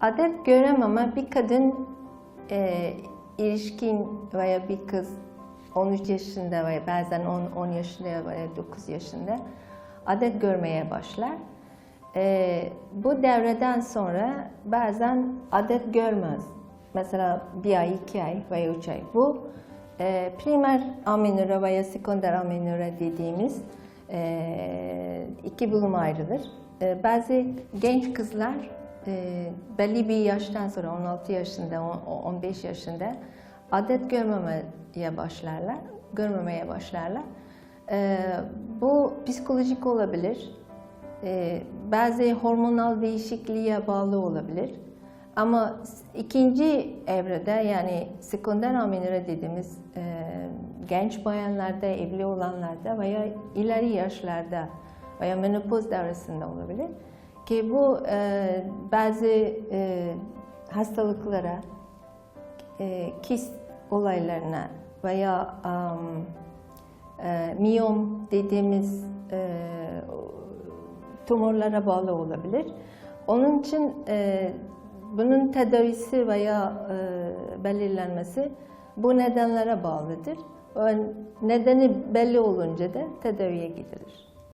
Adet görememe bir kadın e, ilişkin veya bir kız 13 yaşında veya bazen 10, 10 yaşında veya 9 yaşında adet görmeye başlar. E, bu devreden sonra bazen adet görmez. Mesela bir ay, iki ay veya üç ay. Bu e, primer amenorre veya sekonder amenorre dediğimiz e, iki bölüme ayrılır. E, bazı genç kızlar e, belli bir yaştan sonra 16 yaşında, on- 15 yaşında adet görmemeye başlarlar, görmemeye başlarlar. E, bu psikolojik olabilir, e, bazı hormonal değişikliğe bağlı olabilir. Ama ikinci evrede yani sekonder amenorre dediğimiz e, genç bayanlarda, evli olanlarda veya ileri yaşlarda veya menopoz devresinde olabilir. Ki bu e, bazı e, hastalıklara, e, kist olaylarına veya am, e, miyom dediğimiz e, tumorlara bağlı olabilir. Onun için e, bunun tedavisi veya e, belirlenmesi bu nedenlere bağlıdır. O nedeni belli olunca da tedaviye gidilir.